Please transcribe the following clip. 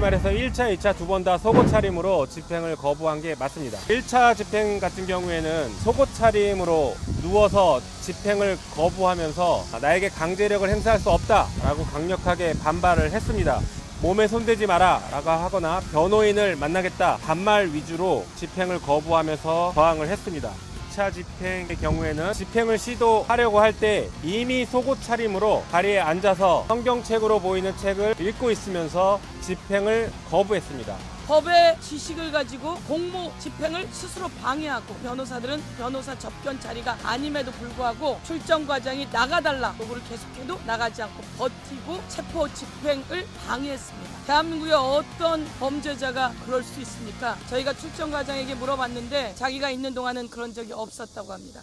말해서 1차, 2차 두 번 다 속옷 차림으로 집행을 거부한 게 맞습니다. 1차 집행 같은 경우에는 속옷 차림으로 누워서 집행을 거부하면서 나에게 강제력을 행사할 수 없다라고 강력하게 반발을 했습니다. 몸에 손대지 마라 라고 하거나 변호인을 만나겠다 반말 위주로 집행을 거부하면서 저항을 했습니다. 2차 집행의 경우에는 집행을 시도하려고 할 때 이미 속옷 차림으로 자리에 앉아서 성경책으로 보이는 책을 읽고 있으면서 집행을 거부했습니다. 법의 지식을 가지고 공모 집행을 스스로 방해하고 변호사들은 변호사 접견 자리가 아님에도 불구하고 출정 과장이 나가달라 요구를 계속해도 나가지 않고 버티고 체포 집행을 방해했습니다. 대한민국의 어떤 범죄자가 그럴 수 있습니까? 저희가 출정 과장에게 물어봤는데 자기가 있는 동안은 그런 적이 없었다고 합니다.